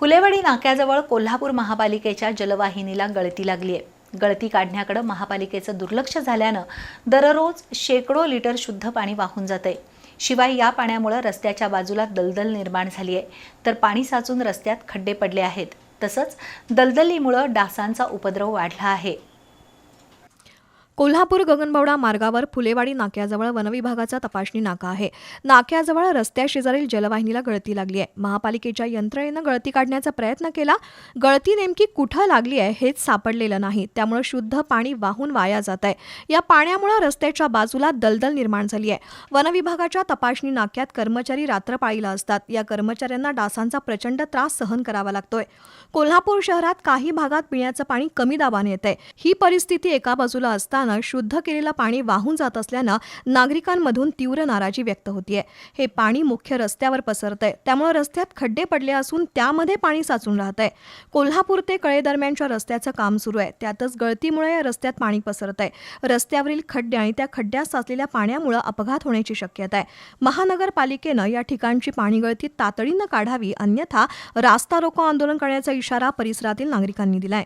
फुलेवाडी नाक्याजवळ कोल्हापूर महापालिकेच्या जलवाहिनीला गळती लागली आहे. गळती काढण्याकडे महापालिकेचं दुर्लक्ष झाल्यानं दररोज शेकडो लिटर शुद्ध पाणी वाहून जातंय. शिवाय या पाण्यामुळे रस्त्याच्या बाजूला दलदल निर्माण झाली आहे. तर पाणी साचून रस्त्यात खड्डे पडले आहेत. तसंच दलदलीमुळं डासांचा उपद्रव वाढला आहे. कोल्हापूर गगनबावडा मार्गावर फुलेवाडी नाक्याजवळ वनविभागाचा तपासणी नाका आहे. नाक्याजवळ रस्त्याशेजारील जलवाहिनीला गळती लागली आहे. महापालिकेच्या यंत्रणेनं गळती काढण्याचा प्रयत्न केला. गळती नेमकी कुठं लागली आहे हेच सापडलेलं नाही. त्यामुळे शुद्ध पाणी वाहून वाया जात आहे. या पाण्यामुळे रस्त्याच्या बाजूला दलदल निर्माण झाली आहे. वनविभागाच्या तपासणी नाक्यात कर्मचारी रात्रपाळीला असतात. या कर्मचाऱ्यांना डासांचा प्रचंड त्रास सहन करावा लागतोय. कोल्हापूर शहरात काही भागात पिण्याचं पाणी कमी दाबाने येत आहे ही परिस्थिती एका बाजूला असताना शुद्ध केलेलं पाणी वाहून जात असल्यानं नागरिकांमधून तीव्र नाराजी व्यक्त होतीये. हे पाणी मुख्य रस्त्यावर पसरतंय. त्यामुळे रस्त्यात खड्डे पडले असून त्यामध्ये पाणी साचून राहतंय. कोल्हापूर ते कळे दरम्यानच्या रस्त्याचं काम सुरू आहे. त्यातच गळतीमुळे या रस्त्यात पाणी पसरतंय. रस्त्यावरील खड्डे आणि त्या खड्ड्यात साचलेल्या पाण्यामुळे अपघात होण्याची शक्यता आहे महानगरपालिकेनं या ठिकाणची पाणी गळती तातडीनं काढावी अन्यथा रास्ता रोको आंदोलन करण्याचा इशारा परिसरातील नागरिकांनी दिलाय.